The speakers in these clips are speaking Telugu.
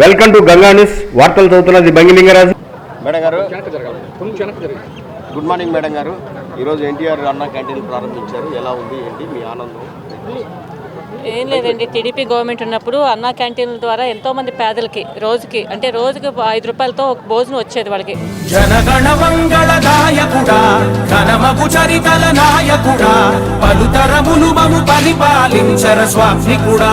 Welcome to Ganga news. వార్తలు చదువుతున్నది బంగిలింగరాజు మేడం గారు గుడ్ మార్నింగ్ మేడం గారు. ఈరోజు ఎన్టీఆర్ అన్న క్యాంటీన్ ప్రారంభించారు. ఎలా ఉంది? ఏంటి మీ ఆనందం? ఏం లేదండి టీడీపీ గవర్నమెంట్ ఉన్నప్పుడు అన్నా క్యాంటీన్ల ద్వారా ఎంతో మంది పేదలకి రోజుకి అంటే రోజుకి ఐదు రూపాయలతో ఒక భోజనం వచ్చేది వాళ్ళకి. పలుతరములు మము పరిపాలించర స్వామికుడా.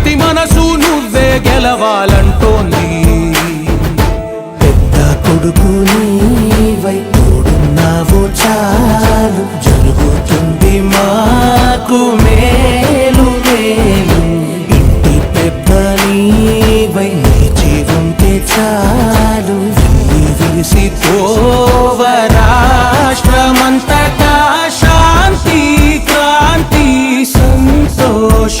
ప్రతి మనసు నువ్వే గెలవాలంటోంది. పెద్ద కొడుకు నీవై తోడున్నావు చాలు. జరుగుతుంది మాకు మేలు మేలు. ఇంటి పెద్ద నీవై నిలిచి ఉంటే చాలు. విరిసి రాష్ట్రమంతటా శాంతి క్రాంతి సంతోష.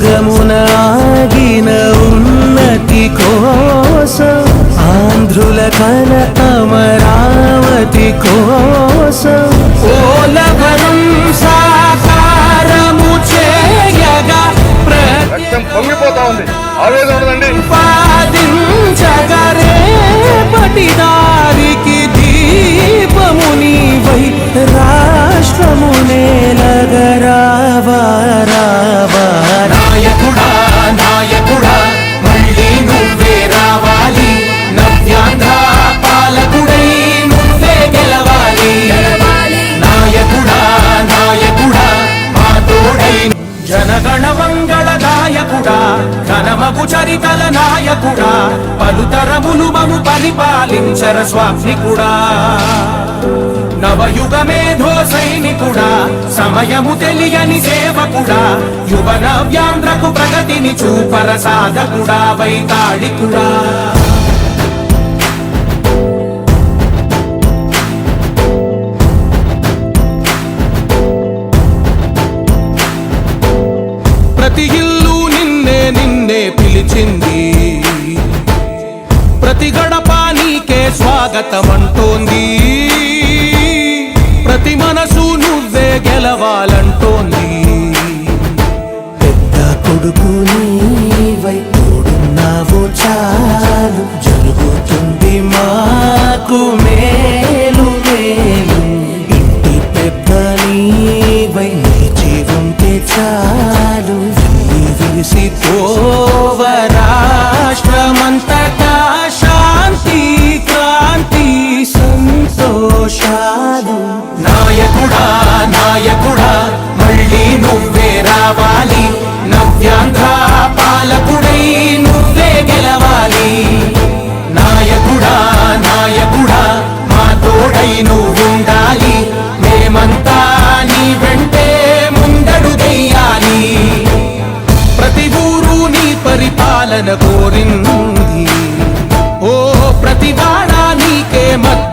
సగమున ఆగిన ఉన్నతి కోసం ఆంధ్రుల కల అమరావతి కోసం. ఓలవరం సాకారము చేయగా పొంగిపోతా ఉంది. ఆవేదన ఉండదండి. ప్రతిపాదించగరే పటిదారికి నాయకుడా పలుతరములు మము పరిపాలించర స్వామికుడా నవయుగ మేధో సైనికుడా సమయము తెలియని సేవకుడా యువ నవ్యాంధ్రకు ప్రగతిని చూపర సాధకుడా వైతాళికుడా. స్వాగతమంటోంది. ప్రతి మనసు నువ్వే గెలవాలంటోంది. పెద్ద కొడుకు నీవై తోడున్నావు చాలు. జరుగుతుంది మాకు మే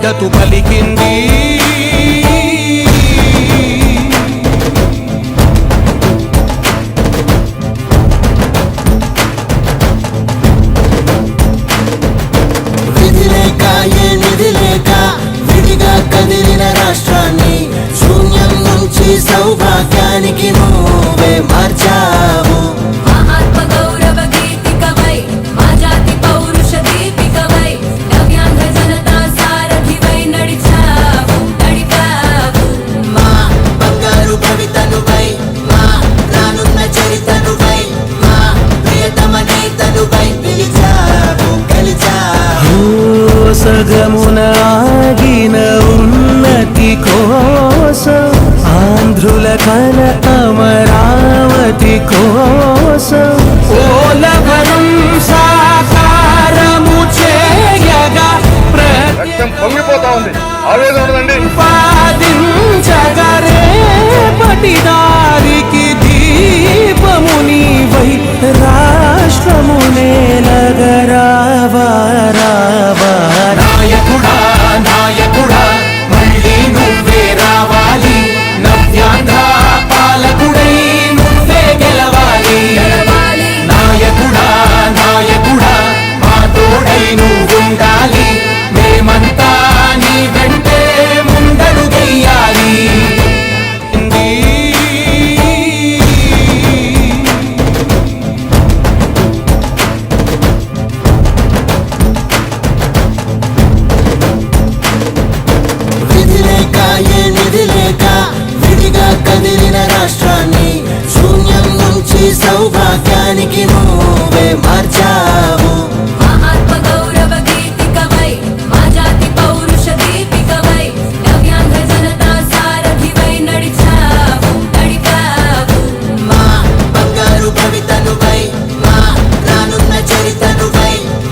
మద్దతు పలికింది.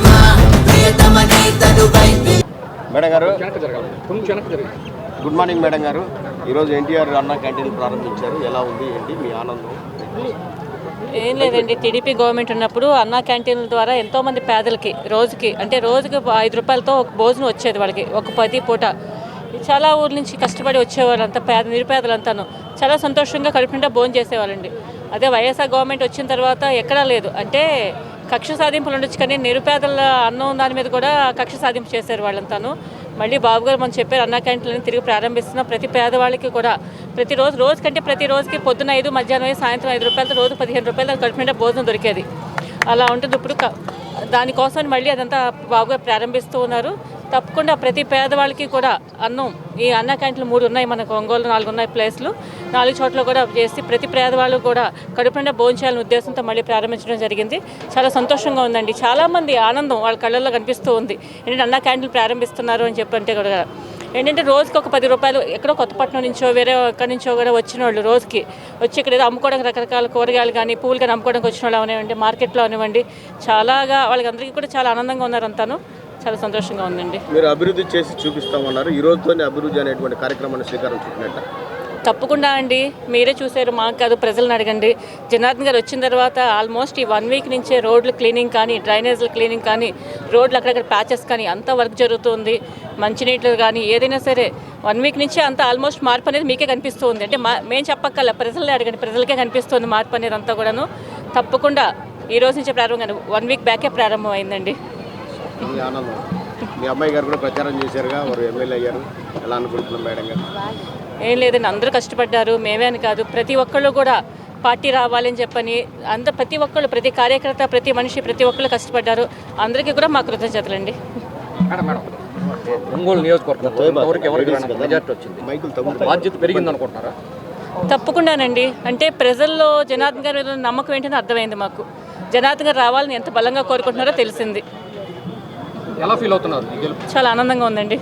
మా ప్రియతమ నేతనువై. మేడం గారు గుడ్ మార్నింగ్ మేడం గారు. ఈరోజు ఎన్టీఆర్ అన్న క్యాంటీన్ ప్రారంభించారు. ఎలా ఉంది ఏంటి? మీ ఆనందం? ఏం లేదండి టీడీపీ గవర్నమెంట్ ఉన్నప్పుడు అన్నా క్యాంటీన్ల ద్వారా ఎంతో మంది పేదలకి రోజుకి అంటే రోజుకి ఐదు రూపాయలతో ఒక భోజనం వచ్చేది వాళ్ళకి ఒక పది పూట. చాలా ఊర్ల నుంచి కష్టపడి వచ్చేవాళ్ళు అంత పేద నిరుపేదలంతాను చాలా సంతోషంగా కడుపు భోజనం చేసేవాళ్ళండి. అదే వైఎస్ఆర్ గవర్నమెంట్ వచ్చిన తర్వాత ఎక్కడా లేదు. అంటే కక్ష సాధింపులు ఉండొచ్చు కానీ నిరుపేదల అన్నం దాని మీద కూడా కక్ష సాధింపు చేశారు వాళ్ళంతాను మళ్ళీ బాబు గారు మనం చెప్పారు అన్న క్యాంటీన్లను తిరిగి ప్రారంభిస్తున్నాం. ప్రతి పేదవాళ్ళకి కూడా ప్రతిరోజు రోజు కంటే ప్రతి రోజుకి పొద్దున ఐదు మధ్యాహ్నం ఐదు సాయంత్రం ఐదు రూపాయలతో రోజు పదిహేను రూపాయలు కడుపు భోజనం దొరికేది. అలా ఉంటుంది ఇప్పుడు దానికోసం మళ్ళీ అదంతా బాబుగారు ప్రారంభిస్తూ ఉన్నారు. తప్పకుండా ప్రతి పేదవాళ్ళకి కూడా అన్నం ఈ అన్న క్యాంటీన్లు మూడు ఉన్నాయి మనకు ఒంగోలు నాలుగు ఉన్నాయి ప్లేస్లు. నాలుగు చోట్ల కూడా చేసి ప్రతి పేదవాళ్ళు కూడా కడుపు నిండా భోజనం ఉద్దేశంతో మళ్ళీ ప్రారంభించడం జరిగింది. చాలా సంతోషంగా ఉందండి. చాలామంది ఆనందం వాళ్ళ కళ్ళల్లో కనిపిస్తూ ఉంది. ఏంటంటే అన్న క్యాంటీన్లు ప్రారంభిస్తున్నారు అని చెప్పంటే కూడా ఏంటంటే రోజుకి ఒక పది రూపాయలు ఎక్కడో కొత్తపట్నం నుంచో వేరే ఎక్కడి నుంచో కూడా వచ్చిన వాళ్ళు రోజుకి వచ్చి ఇక్కడ ఏదో అమ్ముకోవడానికి రకరకాల కూరగాయలు కానీ పూలు కానీ అమ్ముకోవడానికి వచ్చిన వాళ్ళు అవనివ్వండి మార్కెట్లో అవనివ్వండి. చాలాగా అందరికీ కూడా చాలా ఆనందంగా ఉన్నారు అంతాను చాలా సంతోషంగా ఉందండి. మీరు అభివృద్ధి చేసి చూపిస్తామన్నారు. ఈ రోజుతోనే అభివృద్ధి అనేటువంటి కార్యక్రమాన్ని శ్రీకారం చుట్టినట్ట తప్పకుండా అండి. మీరే చూసారు మాకు కాదు ప్రజలను అడగండి. జనార్దన్ గారు వచ్చిన తర్వాత ఆల్మోస్ట్ ఈ వన్ వీక్ నుంచే రోడ్లు క్లీనింగ్ కానీ డ్రైనేజ్ల క్లీనింగ్ కానీ రోడ్లు అక్కడక్కడ ప్యాచెస్ కానీ అంత వర్క్ జరుగుతుంది. మంచినీళ్ళు కానీ ఏదైనా సరే వన్ వీక్ నుంచే అంత ఆల్మోస్ట్ మార్పు అనేది మీకే కనిపిస్తుంది. అంటే మా మేము చెప్పక్కల ప్రజలే అడగండి. ప్రజలకే కనిపిస్తుంది మార్పు అనేది అంతా కూడాను. తప్పకుండా ఈ రోజు నుంచే ప్రారంభం వన్ వీక్ బ్యాకే ప్రారంభం అయిందండి మీ ఆనందం. మీ అమ్మాయి గారు కూడా ప్రచారం చేశారుగా వారు ఎమ్మెల్యే అయ్యారు. ఎలా అనుకుంటున్నాం మేడం గారు? ఏం లేదండి అందరూ కష్టపడ్డారు మేమే అని కాదు. ప్రతి ఒక్కళ్ళు కూడా పార్టీ రావాలని చెప్పని అంత ప్రతి ఒక్కళ్ళు ప్రతి కార్యకర్త ప్రతి మనిషి ప్రతి ఒక్కళ్ళు కష్టపడ్డారు. అందరికీ కూడా మా కృతజ్ఞతలండి. ఒంగోలు నియోజకవర్గం మెజార్టీ వచ్చింది? బాధ్యత పెరిగింది అనుకుంటున్నారా? తప్పకుండానండి. అంటే ప్రజల్లో జనార్దన్ గారి నమ్మకం ఏంటని అర్థమైంది మాకు. జనార్దన్ గారు రావాలని ఎంత బలంగా కోరుకుంటున్నారో తెలిసింది. ఎలా ఫీల్ అవుతున్నారు చాలా ఆనందంగా ఉందండి.